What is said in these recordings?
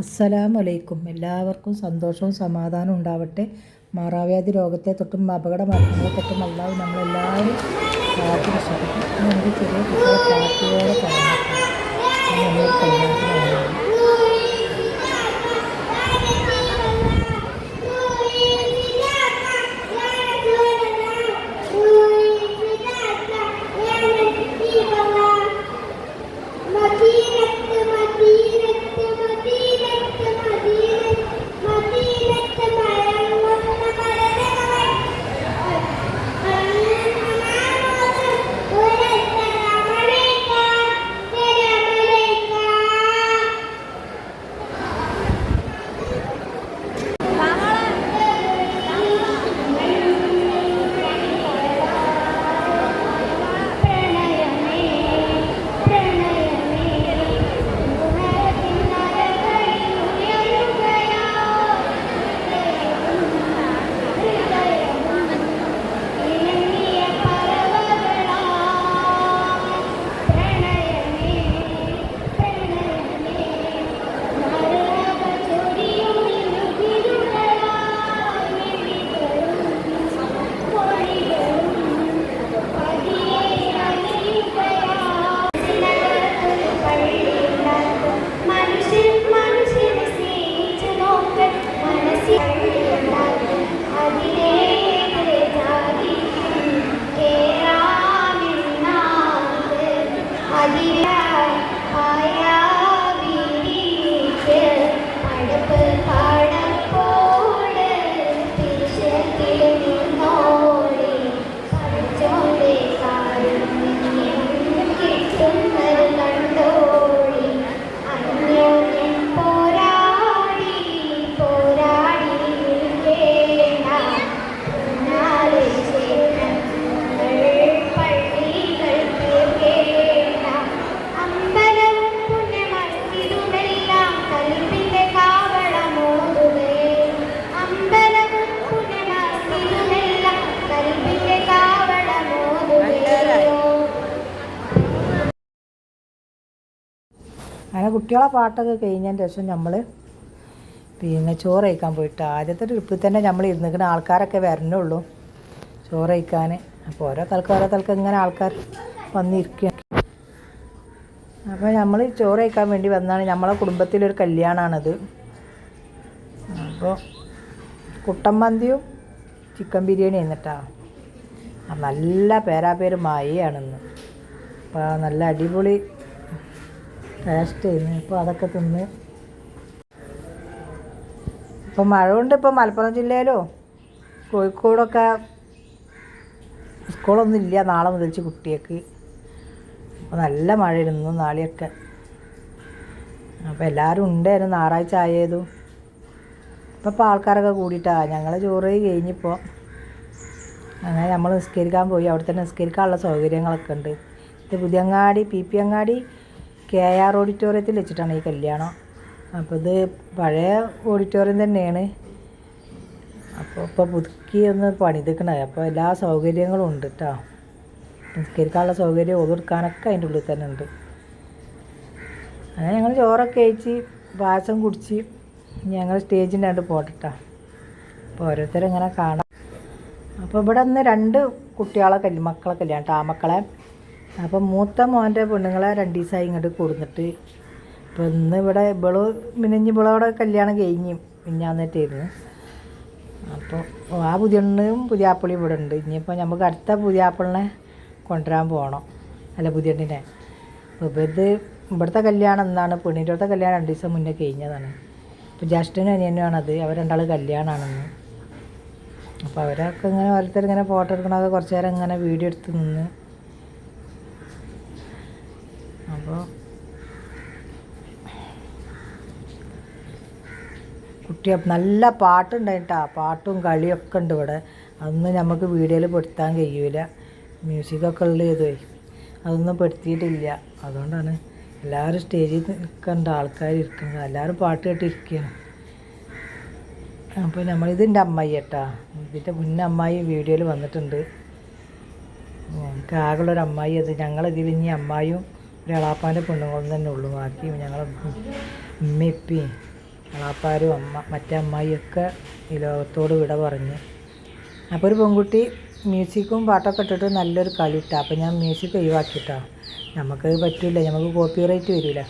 അസ്സലാമലൈക്കും. എല്ലാവർക്കും സന്തോഷവും സമാധാനവും ഉണ്ടാവട്ടെ. മാറാവ്യാധി രോഗത്തെ തൊട്ടും അപകട തൊട്ടും അല്ലാതെ നമ്മളെല്ലാവരും രക്ഷിക്കട്ടെ നമുക്ക് ചെറിയ കുട്ടികളെ പാട്ടുകളെ പറയാം നമ്മളൊരു അങ്ങനെ കുട്ടികളെ പാട്ടൊക്കെ കഴിഞ്ഞതിന് ശേഷം നമ്മൾ പിന്നെ ചോറ് കഴിക്കാൻ പോയിട്ട് ആദ്യത്തെ ട്രിപ്പിൽ തന്നെ നമ്മൾ ഇരുന്നിക്കുന്ന ആൾക്കാരൊക്കെ വരണുള്ളൂ. ചോറ് കഴിക്കാൻ. അപ്പോൾ ഓരോ തൽക്കാലം ഓരോ തലക്ക് ഇങ്ങനെ ആൾക്കാർ വന്നിരിക്കുക അപ്പോൾ നമ്മൾ ചോറ് കഴിക്കാൻ വേണ്ടി വന്നതാണ്. നമ്മളെ കുടുംബത്തിലൊരു കല്യാണമാണത്. അപ്പോൾ കുട്ടൻ മന്തിയും ചിക്കൻ ബിരിയാണി എന്നിട്ടാ നല്ല പേരാപേര് മായയാണെന്ന്. അപ്പോൾ നല്ല അടിപൊളി ടേസ്റ്റ് ചെയ്യുന്നു. ഇപ്പോൾ അതൊക്കെ തിന്ന്. ഇപ്പം മഴ കൊണ്ട് ഇപ്പോൾ മലപ്പുറം ജില്ലയിലോ? കോഴിക്കോടൊക്കെ സ്കൂളൊന്നും ഇല്ല. നാളെ മുതൽച്ച് കുട്ടിയൊക്കെ അപ്പോൾ നല്ല മഴയായിരുന്നു നാളെയൊക്കെ. അപ്പോൾ എല്ലാവരും ഉണ്ടായിരുന്നു. ഞായറാഴ്ച ആയതും. ഇപ്പം ഇപ്പോൾ ആൾക്കാരൊക്കെ കൂടിയിട്ടാണ് ഞങ്ങൾ ചോറ് കഴിഞ്ഞിപ്പോൾ അങ്ങനെ നമ്മൾ നിസ്കരിക്കാൻ പോയി. അവിടെ തന്നെ നിസ്കരിക്കാനുള്ള സൗകര്യങ്ങളൊക്കെ ഉണ്ട്. ഇത് Puthiyangadi P P Angadi K R ഓഡിറ്റോറിയത്തിൽ വെച്ചിട്ടാണ് ഈ കല്യാണം. അപ്പോൾ ഇത് പഴയ ഓഡിറ്റോറിയം തന്നെയാണ്. അപ്പോൾ ഇപ്പോൾ പുതുക്കി ഒന്ന് പണിതിക്കണത് അപ്പോൾ എല്ലാ സൗകര്യങ്ങളും ഉണ്ട് കേട്ടോ നിസ്കരിക്കാനുള്ള സൗകര്യം ഒതുക്കാനൊക്കെ അതിന്റെ ഉള്ളിൽ തന്നെ ഉണ്ട്. അങ്ങനെ ഞങ്ങൾ ചോറൊക്കെ കഴിച്ച് പായസം കുടിച്ച് ഞങ്ങൾ സ്റ്റേജിന്റെ ആണ്ട് പോട്ടിട്ടാ അപ്പോൾ ഓരോരുത്തരിങ്ങനെ കാണാം. അപ്പോൾ ഇവിടെ നിന്ന് രണ്ട് കുട്ടികളെ കല്യ മക്കളെ കല്യാണം ആ മക്കളെ അപ്പം മൂത്ത മോന്റെ പെണ്ണുങ്ങളെ രണ്ട് ദിവസമായി ഇങ്ങോട്ട് കൊടുത്തിട്ട് ഇപ്പം ഇന്ന് ഇവിടെ ഇവൾ മിനിഞ്ഞ് ഇനി ഇവളവിടെ കല്യാണം കഴിഞ്ഞു മിഞ്ഞാന്നിട്ടായിരുന്നു അപ്പോൾ ആ പുതിയണ്ണും പുതിയാപ്പിളി ഇവിടെ ഉണ്ട്. ഇനിയിപ്പോൾ നമുക്ക് അടുത്ത പുതിയാപ്പിളിനെ കൊണ്ടുവരാൻ പോകണം. അല്ല പുതിയണ്ണിനെ. അപ്പോൾ ഇത് ഇവിടുത്തെ കല്യാണം എന്നാണ്. പെണ്ണിന്റെ കല്യാണം രണ്ട് ദിവസം മുന്നേ കഴിഞ്ഞതാണ്. ഇപ്പോൾ ജ്യേഷ്ഠനും അനിയനുമാണത് അവർ രണ്ടാൾ കല്യാണമാണെന്ന്. അപ്പോൾ അവരൊക്കെ ഇങ്ങനെ ഓരോരുത്തർ ഇങ്ങനെ ഫോട്ടോ എടുക്കണമൊക്കെ കുറച്ച് നേരം ഇങ്ങനെ വീഡിയോ എടുത്ത് നിന്ന് അപ്പോൾ കുട്ടി നല്ല പാട്ടുണ്ടായിട്ടാ. പാട്ടും കളിയൊക്കെ ഉണ്ട് ഇവിടെ. അതൊന്നും നമുക്ക് വീഡിയോയിൽ പെടുത്താൻ കഴിയൂല. മ്യൂസിക്കൊക്കെ ഉള്ള ഇതേ അതൊന്നും പെടുത്തിയിട്ടില്ല. അതുകൊണ്ടാണ് എല്ലാവരും സ്റ്റേജിൽ നിൽക്കേണ്ട ആൾക്കാർ ഇരിക്കുന്നത് എല്ലാവരും പാട്ട് കേട്ടിരിക്കുകയാണ്. അപ്പോൾ നമ്മൾ ഇതിന്റെ അമ്മായി കേട്ടാ ഇതിന്റെ മുന്നേ അമ്മായി വീഡിയോയിൽ വന്നിട്ടുണ്ട്. ഞങ്ങൾക്ക് ആകെയുള്ളൊരു അമ്മായി അത്. ഞങ്ങളിതിൽ ഇനി അമ്മായും ഒരു എളാപ്പാന്റെ പെണ്ണുങ്ങളും തന്നെ ഉള്ളു. ബാക്കി ഞങ്ങൾ ഉമ്മയപ്പി അളാപ്പാരും അമ്മ മറ്റേ അമ്മായിയൊക്കെ ഈ ലോകത്തോട് വിട പറഞ്ഞ്. അപ്പോൾ ഒരു പെൺകുട്ടി മ്യൂസിക്കും പാട്ടൊക്കെ ഇട്ടിട്ട് നല്ലൊരു കളി ഇട്ടാ അപ്പോൾ ഞാൻ മ്യൂസിക് ഒഴിവാക്കിയിട്ടോ നമുക്ക് പറ്റില്ല നമുക്ക് കോപ്പി റൈറ്റ് വരില്ല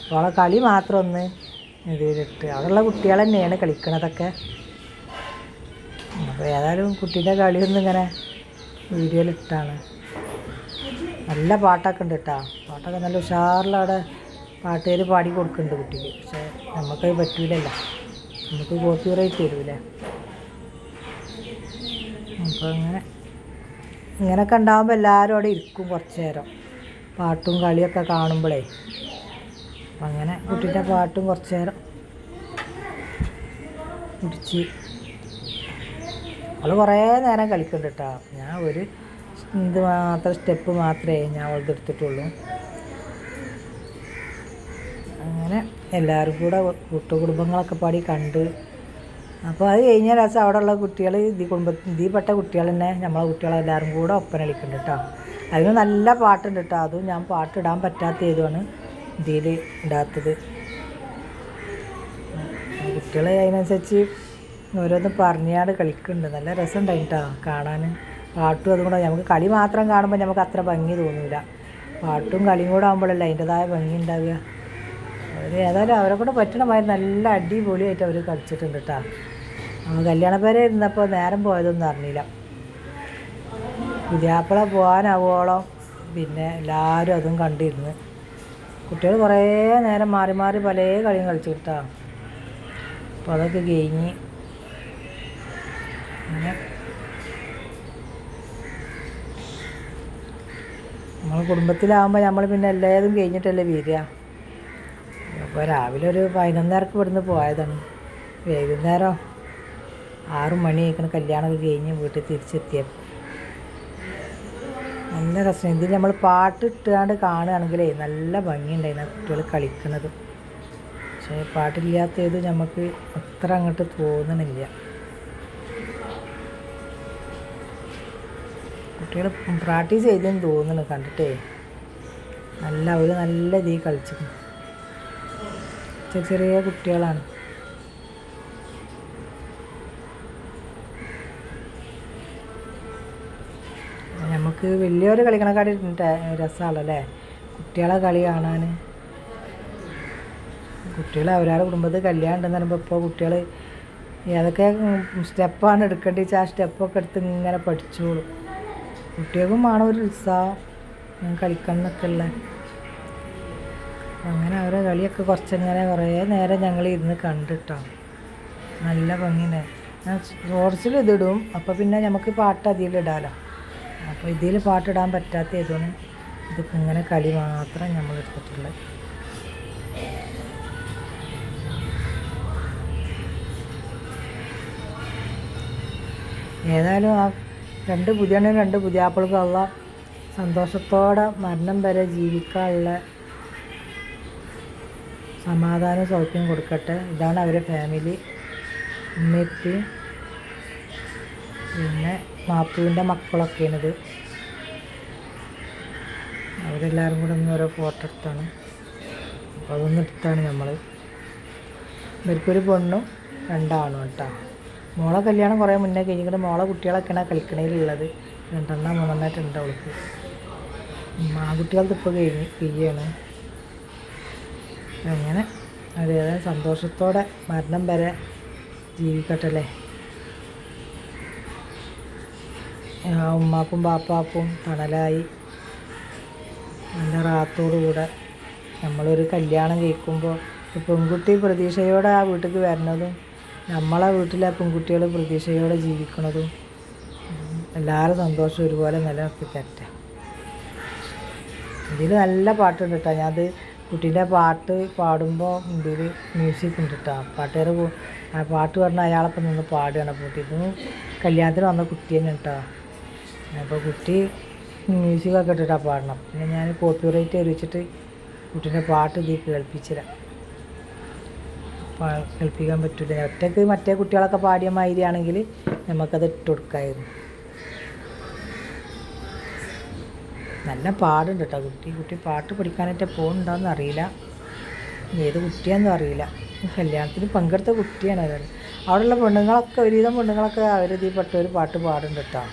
അപ്പോൾ അവളെ കളി മാത്രം ഒന്ന് ഇതിലിട്ട്. അവിടെയുള്ള കുട്ടികൾ തന്നെയാണ് കളിക്കണതൊക്കെ. അപ്പോൾ ഏതായാലും കുട്ടീന്റെ കളിയൊന്നും ഇങ്ങനെ വീഡിയോയിലിട്ടാണ് നല്ല പാട്ടൊക്കെ ഉണ്ട് കേട്ടോ പാട്ടൊക്കെ നല്ല ഉഷാറിലവിടെ പാട്ടുകാർ പാടി കൊടുക്കുന്നുണ്ട് കുട്ടിക്ക്. പക്ഷേ നമുക്ക് പറ്റൂലല്ലോ. നമുക്ക് കോപ്പി റൈറ്റ് വരൂലേ അപ്പോൾ അങ്ങനെ ഇങ്ങനെയൊക്കെ ഉണ്ടാകുമ്പോൾ എല്ലാവരും അവിടെ ഇരിക്കും കുറച്ച് നേരം പാട്ടും കളിയൊക്കെ കാണുമ്പോഴേ അപ്പം അങ്ങനെ കുട്ടീന്റെ പാട്ടും കുറച്ച് നേരം പിടിച്ച് അവൾ കുറേ നേരം കളിക്കുന്നുണ്ട് കേട്ടോ. ഞാൻ ഒരു ഇത് മാത്രം സ്റ്റെപ്പ് മാത്രമേ ഞാൻ അവളുടെ എടുത്തിട്ടുള്ളൂ അങ്ങനെ എല്ലാവരും കൂടെ കൂട്ടുകുടുംബങ്ങളൊക്കെ പാടി കണ്ട്. അപ്പോൾ അത് കഴിഞ്ഞ രസം അവിടെയുള്ള കുട്ടികൾ ഇതി കുടുംബ ഇതിൽപ്പെട്ട കുട്ടികൾ തന്നെ നമ്മളെ കുട്ടികളെല്ലാവരും കൂടെ ഒപ്പന കളിക്കുന്നുണ്ട് കേട്ടോ അതിന് നല്ല പാട്ടുണ്ട് കേട്ടോ അതും ഞാൻ പാട്ടിടാൻ പറ്റാത്ത ഏതുമാണ് ഇതിൽ ഇടാത്തത്. കുട്ടികൾ അതിനനുസരിച്ച് ഓരോന്ന് പറഞ്ഞാട് കളിക്കുന്നുണ്ട് നല്ല രസമുണ്ടായി കേട്ടോ കാണാൻ പാട്ടും അതും കൂടെ നമുക്ക് കളി മാത്രം കാണുമ്പോൾ നമുക്ക് അത്ര ഭംഗി തോന്നില്ല പാട്ടും കളിയും കൂടെ ആകുമ്പോഴല്ലേ അതിന്റെതായ ഭംഗി ഉണ്ടാവുക. ഏതായാലും അവരെ കൂടെ പറ്റണ മാതിരി നല്ല അടിപൊളിയായിട്ട് അവർ കളിച്ചിട്ടുണ്ട് കേട്ടോ നമ്മൾ കല്യാണ പേരെ ഇരുന്നപ്പോൾ നേരം പോയതൊന്നും അറിഞ്ഞില്ല. പുതിയാപ്പിള പോകാനാവോളം പിന്നെ എല്ലാവരും അതും കണ്ടിരുന്ന്. കുട്ടികൾ കുറേ നേരം മാറി മാറി പല കളിയും കളിച്ചു കിട്ടാ അപ്പോൾ അതൊക്കെ കഴിഞ്ഞ്. നമ്മൾ കുടുംബത്തിലാവുമ്പോൾ നമ്മൾ പിന്നെ എല്ലാതും കഴിഞ്ഞിട്ടല്ലേ വരിക. അപ്പോൾ രാവിലെ ഒരു പതിനൊന്നരക്ക് ഇവിടുന്ന് പോയതാണ്. വൈകുന്നേരം ആറു മണി ആയിക്കണ. കല്യാണമൊക്കെ കഴിഞ്ഞ് വീട്ടിൽ തിരിച്ചെത്തിയപ്പോൾ നല്ല രസം. ഇതിൽ നമ്മൾ പാട്ട് ഇട്ടാണ്ട് കാണുകയാണെങ്കിലേ നല്ല ഭംഗിയുണ്ടായിരുന്നു കുട്ടികൾ കളിക്കുന്നത്. പക്ഷേ പാട്ടില്ലാത്തത് നമുക്ക് അത്ര അങ്ങോട്ട് തോന്നണില്ല. കുട്ടികൾ പ്രാക്ടീസ് ചെയ്തെന്ന് തോന്നുന്നു കണ്ടിട്ടേ. നല്ല അവർ നല്ല രീതിയിൽ കളിച്ചിരുന്നു ചെറിയ ചെറിയ കുട്ടികളാണ്. നമുക്ക് വലിയൊരു കളിക്കണക്കാടി രസമാണല്ലേ കുട്ടികളെ കളി കാണാൻ കുട്ടികൾ അവരവരുടെ കുടുംബത്തിൽ കല്യാണം ഉണ്ടെന്ന് പറയുമ്പോൾ ഇപ്പോൾ കുട്ടികൾ ഏതൊക്കെ സ്റ്റെപ്പാണ് എടുക്കേണ്ടത് വെച്ചാൽ ആ സ്റ്റെപ്പൊക്കെ എടുത്ത് ഇങ്ങനെ പഠിച്ചോളും. കുട്ടികൾക്കും വേണം ഒരു ഉത്സാഹം. കളിക്കണം എന്നൊക്കെ ഉള്ള. അങ്ങനെ അവരെ കളിയൊക്കെ കുറച്ചിങ്ങനെ കുറേ നേരം ഞങ്ങൾ ഇരുന്ന് കണ്ടിട്ടോ. നല്ല ഭംഗിനെ ഞാൻ ഷോർട്സിൽ ഇതിടും. അപ്പോൾ പിന്നെ നമുക്ക് പാട്ട് അതിലിടാലോ അപ്പോൾ ഇതിൽ പാട്ടിടാൻ പറ്റാത്ത ഏതാണ് ഇത് ഇങ്ങനെ കളി മാത്രം നമ്മൾ എടുത്തിട്ടുള്ളത് ഏതായാലും ആ രണ്ട് പുതിയ രണ്ട് പുതിയ ഉള്ള സന്തോഷത്തോടെ മരണം വരെ ജീവിക്കാനുള്ള സമാധാനം സൗഖ്യം കൊടുക്കട്ടെ. ഇതാണ് അവരെ ഫാമിലി ഉമ്മത്തി പിന്നെ മാപ്പുവിന്റെ മക്കളൊക്കെയാണിത്. അവരെല്ലാവരും കൂടെ ഒന്ന് ഓരോ ഫോട്ടോ എടുത്താണ്. അപ്പോൾ അതൊന്നും എടുത്താണ് നമ്മൾ ഇവർക്കൊരു പെണ്ണും രണ്ടാണും കേട്ടോ. മോളെ കല്യാണം കുറേ മുന്നേ കഴിഞ്ഞിട്ട് മോളെ കുട്ടികളൊക്കെയാണ് കളിക്കണയിലുള്ളത് രണ്ടെണ്ണം മൂന്നെണ്ണമായിട്ട് ഉണ്ട് അവൾക്ക്. കുട്ടികൾക്ക് ഇപ്പോൾ കഴിഞ്ഞ് കഴിയാണ് അങ്ങനെ അതേതായ സന്തോഷത്തോടെ മരണം വരെ ജീവിക്കട്ടെ അല്ലേ? ആ ഉമ്മാക്കും ബാപ്പാക്കും തണലായി. നല്ല റാത്തോടുകൂടെ നമ്മളൊരു കല്യാണം കേൾക്കുമ്പോൾ പെൺകുട്ടി പ്രതീക്ഷയോടെ ആ വീട്ടിലേക്ക് വരണതും നമ്മളെ വീട്ടിലെ പെൺകുട്ടികൾ പ്രതീക്ഷയോടെ ജീവിക്കണതും എല്ലാവരും സന്തോഷം ഒരുപോലെ നിലനിർത്തി തരട്ടെ ഇതിൽ നല്ല പാട്ടുണ്ട് കേട്ടോ. ഞാനത് കുട്ടീന്റെ പാട്ട് പാടുമ്പോൾ ഇതിൽ മ്യൂസിക് ഉണ്ട് കേട്ടോ പാട്ടുകാർ ആ പാട്ട് പറഞ്ഞാൽ അയാളപ്പം നിന്ന് പാടുകയാണ്. അപ്പോൾ ഇപ്പം കല്യാണത്തിന് വന്ന കുട്ടി തന്നെ കേട്ടോ അപ്പോൾ കുട്ടി മ്യൂസിക്കൊക്കെ ഇട്ടിട്ടാണ് പാടണം. പിന്നെ ഞാൻ കോപ്പിറൈറ്റ് അറിയിച്ചിട്ട് കുട്ടീന്റെ പാട്ട് ഇതിൽ കേൾപ്പിച്ചില്ല പാ- കേൾപ്പിക്കാൻ പറ്റില്ല ഒറ്റയ്ക്ക് മറ്റേ കുട്ടികളൊക്കെ പാടിയ മാതിരിയാണെങ്കിൽ നമുക്കത് ഇട്ട് കൊടുക്കായിരുന്നു. നല്ല പാടുണ്ട് കേട്ടോ കുട്ടി കുട്ടി പാട്ട് പഠിക്കാനായിട്ട് പോകുന്നുണ്ടോയെന്ന് അറിയില്ല. ഏത് കുട്ടിയാണെന്നും അറിയില്ല. കല്യാണത്തിന് പങ്കെടുത്ത കുട്ടിയാണ് അവർ അവിടെയുള്ള പെണ്ണുങ്ങളൊക്കെ ഒരുവിധം പെണ്ണുങ്ങളൊക്കെ അവരിതിൽ പെട്ട ഒരു പാട്ട് പാടുന്നുണ്ട് കേട്ടോ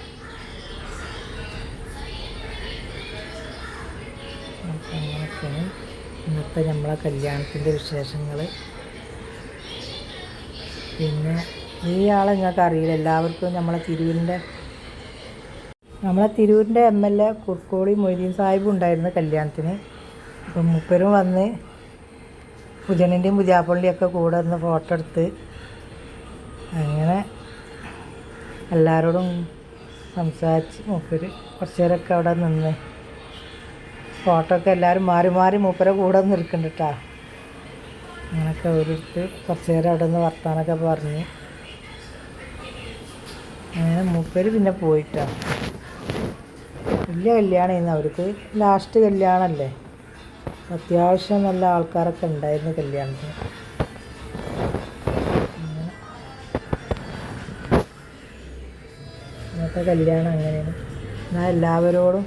ഇന്നത്തെ നമ്മളെ കല്യാണത്തിന്റെ വിശേഷങ്ങൾ പിന്നെ ഈ ആളെ നിങ്ങൾക്ക് അറിയില്ല എല്ലാവർക്കും നമ്മളെ തിരൂരിന്റെ നമ്മളെ തിരൂരിന്റെ M L A Kurukkoli Moideen Sahib ഉണ്ടായിരുന്നു കല്യാണത്തിന്. അപ്പം മുപ്പരും വന്ന് പുജനന്റെയും പുതിയാപ്പള്ളിയൊക്കെ കൂടെ നിന്ന് ഫോട്ടോ എടുത്ത് അങ്ങനെ എല്ലാവരോടും സംസാരിച്ച് മൂപ്പര് കുറച്ച് നേരമൊക്കെ അവിടെ നിന്ന് ഫോട്ടോ ഒക്കെ എല്ലാവരും മാറി മാറി മൂപ്പരെ കൂടെ നിൽക്കുന്നുണ്ട് കേട്ടോ അങ്ങനെയൊക്കെ ഓരോരുത്തർ കുറച്ച് നേരം അവിടെ നിന്ന് വർത്താനൊക്കെ പറഞ്ഞ്. അങ്ങനെ മൂപ്പര് പിന്നെ പോയിട്ടാ. വലിയ കല്യാണമായിരുന്നു. അവർക്ക് ലാസ്റ്റ് കല്യാണമല്ലേ? അത്യാവശ്യം നല്ല ആൾക്കാരൊക്കെ ഉണ്ടായിരുന്നു കല്യാണത്തിന്. ഇന്നത്തെ കല്യാണം അങ്ങനെയാണ്. എന്നാൽ എല്ലാവരോടും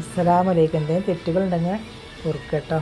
അസ്സലാമലൈക്കും എന്തെങ്കിലും തെറ്റുകളുണ്ടെങ്കിൽ കുറുക്കട്ടോ